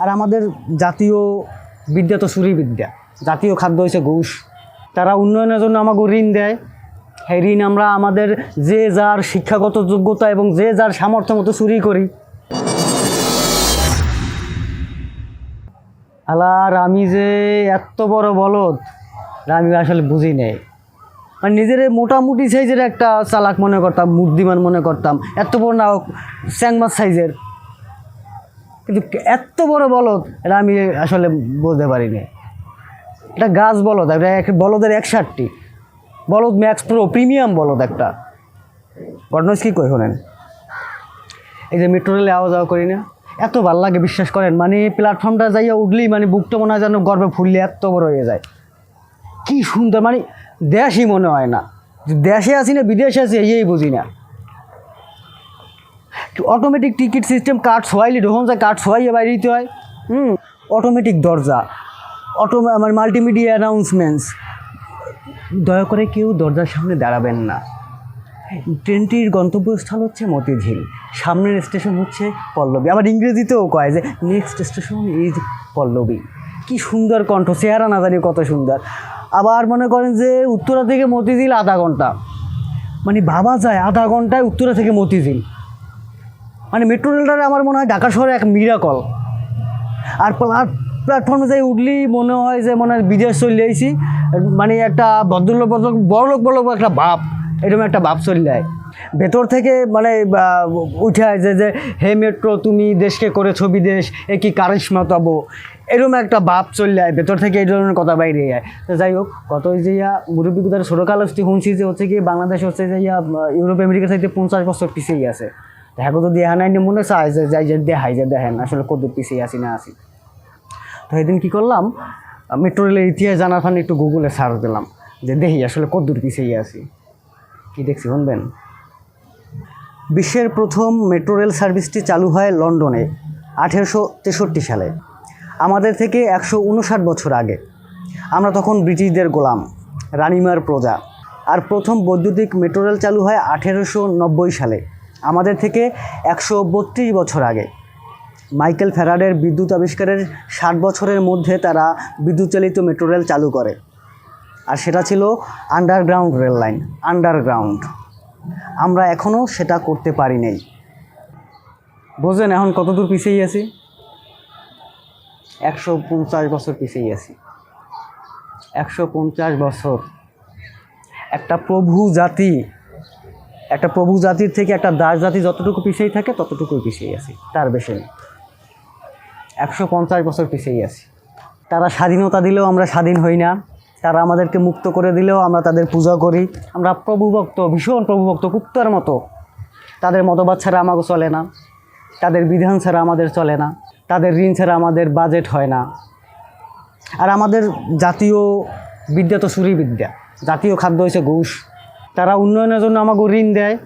আর আমাদের জাতীয় বিদ্যা তো বিদ্যা। জাতীয় খাদ্য হয়েছে ঘুষ। তারা উন্নয়নের জন্য আমাকে ঋণ দেয়। সেই ঋণ আমরা আমাদের যে যার শিক্ষাগত যোগ্যতা এবং যে যার সামর্থ্য মতো চুরি করি। আলার আমি যে এত বড় বলদ আমি আসলে বুঝি নেই। মানে নিজের মোটামুটি সাইজের একটা চালাক মনে করতাম বুদ্ধিমান মনে করতাম। এত বড় না স্যাংমাস সাইজের। কিন্তু এত বড় বলদ, এটা আমি আসলে বুঝতে পারিনি। এটা গাছ বলদ, এটা এক বলদের এক একষাটটি। বলদ ম্যাক্স প্রো, প্রিমিয়াম বলদ একটা। ঘটনা কি কই শোনেন? এই যে মেট্রো রেলে আওয়া যাওয়া করি না। এত ভালো লাগে, বিশ্বাস করেন। মানে প্ল্যাটফর্মটা যাইয়া উঠলেই মানে বুকটা মনে হয় যেন গর্বে ফুললে এত বড় হয়ে যায়। কি সুন্দর মানে দেশই মনে হয় না। দেশে আছি না, বিদেশে আছি এই বুঝি না। অটোমেটিক টিকিট সিস্টেম কার্ড সোয়াইলি যখন যায় কার্ড সোয়াইয়ে বাইরে দিতে হয়। হুম অটোমেটিক দরজা অটো আমার মাল্টিমিডিয়া অ্যানাউন্সমেন্টস দয়া করে কেউ দরজার সামনে দাঁড়াবেন না। ট্রেনটির গন্তব্যস্থল হচ্ছে মতিঝিল। সামনের স্টেশন হচ্ছে পল্লবী। আবার ইংরেজিতেও কয় যে নেক্সট স্টেশন ইজ পল্লবী। কি সুন্দর কণ্ঠ, চেহারা না জানি কত সুন্দর। আবার মনে করেন যে, উত্তরা থেকে মতিঝিল আধা ঘণ্টা। মানে ভাবা যায়, আধা ঘন্টায় উত্তরা থেকে মতিঝিল। মানে মেট্রো রেলটা আমার মনে হয় ঢাকা শহরে এক মিরাকল আর প্ল্যাটফর্মে যাই উঠলেই মনে হয় যে মনে হয় বিদেশ চলে আইছি। মানে একটা ভদ্রলোক ভদ্রলোক, বড়লোক বড়লোক একটা ভাব এরকম একটা ভাব চলে যায়। ভেতর থেকে মানে উঠে আসে যে হে মেট্রো তুমি দেশকে করেছ বিদেশ, এ কি কারিশমা তব? এরকম একটা ভাব চলে যায়, ভেতর থেকে এই ধরনের কথা বাইরে যায়। তো যাই হোক, কত যে ইয়া, মুরব্বী কোথায় ছোটোকাল শুনছি যে হচ্ছে কি বাংলাদেশ হচ্ছে যে ইয়া, ইউরোপ, আমেরিকা থেকে পঞ্চাশ বছর পিছিয়ে আছে দেখো তো দেখা নাই মনে চায় যাই যে দেখাই যে দেখেন, আসলে কত পিছিয়ে আসি না আসি তো সেদিন কী করলাম মেট্রো রেলের ইতিহাস জানার ফানে একটু গুগলে সার্চ দিলাম, যে দেখি আসলে কদ্দূর পিছিয়ে আছি। কি দেখছি শুনবেন? বিশ্বের প্রথম মেট্রো রেল সার্ভিসটি চালু হয় লন্ডনে, আঠেরোশো তেষট্টি সালে। আমাদের থেকে একশো উনষাট বছর আগে। আমরা তখন ব্রিটিশদের গোলাম, রানিমার প্রজা। আর প্রথম বৈদ্যুতিক মেট্রো রেল চালু হয় আঠেরোশো নব্বই সালে। আমাদের থেকে একশো বত্রিশ বছর আগে। মাইকেল ফ্যারাডের বিদ্যুৎ আবিষ্কারের ষাট বছরের মধ্যে তারা বিদ্যুৎ চালিত মেট্রো রেল চালু করে। আর সেটা ছিল আন্ডারগ্রাউন্ড রেল লাইন, আন্ডারগ্রাউন্ড। আমরা এখনও সেটা করতে পারি নাই। বোঝেন, এখন কত দূর পিছিয়ে আছি? একশো পঞ্চাশ বছর পিছিয়ে আছি। একশো পঞ্চাশ বছর। একটা প্রভু জাতি একটা প্রভু জাতির থেকে একটা দাস জাতি যতটুকু পিছিয়ে থাকে, ততটুকুই পিছিয়ে আছি। তার বেশি একশো পঞ্চাশ বছর পিছিয়ে আছি। তারা স্বাধীনতা দিলেও আমরা স্বাধীন হই না। তারা আমাদেরকে মুক্ত করে দিলেও আমরা তাদের পূজা করি। আমরা প্রভুভক্ত, ভীষণ প্রভুভক্ত কুত্তার মতো। তাদের মতবাদ ছাড়া আমাকে চলে না। তাদের বিধান ছাড়া আমাদের চলে না। তাদের ঋণ ছাড়া আমাদের বাজেট হয় না। আর আমাদের জাতীয় বিদ্যা তো সুরি বিদ্যা জাতীয় খাদ্য হয়েছে ঘুষ। তারা উন্নয়নের জন্য আমাকে ঋণ দেয়।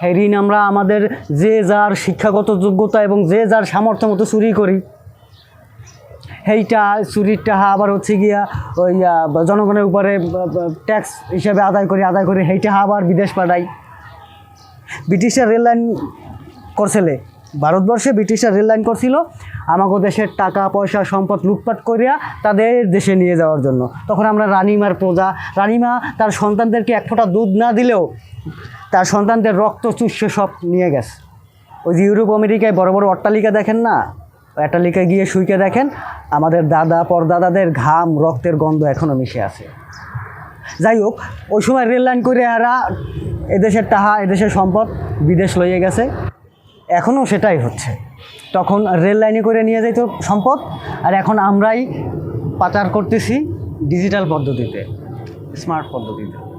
সেই ঋণ আমরা আমাদের যে যার শিক্ষাগত যোগ্যতা এবং যে যার সামর্থ্য মতো চুরি করি। সেইটা চুরির টাহা আবার হচ্ছে গিয়া ওই জনগণের উপরে ট্যাক্স হিসাবে আদায় করি আদায় করি সেইটা আবার বিদেশ পাঠাই। ব্রিটিশের রেল লাইন করছিলে ভারতবর্ষে ব্রিটিশরা রেল লাইন করছিল আমাকে দেশের টাকা, পয়সা, সম্পদ লুটপাট করিয়া তাদের দেশে নিয়ে যাওয়ার জন্য। তখন আমরা রানিমার প্রজা, রানিমা তার সন্তানদেরকে এক ফোঁটা দুধ না দিলেও তার সন্তানদের রক্ত চুষে সব নিয়ে গেছে। ওই যে ইউরোপ, আমেরিকায় বড় বড় অট্টালিকা দেখেন না? অট্টালিকায় গিয়ে শুইকে দেখেন, আমাদের দাদা, পরদাদাদের ঘাম, রক্তের গন্ধ এখনও মিশে আছে। যাই হোক, ওই সময় রেল লাইন করে এরা এদেশের টাহা এদেশের সম্পদ বিদেশ লইয়ে গেছে। এখনও সেটাই হচ্ছে। তখন রেল লাইনে করে নিয়ে যেত সম্পদ, আর এখন আমরাই পাচার করতেছি ডিজিটাল পদ্ধতিতে স্মার্ট পদ্ধতিতে।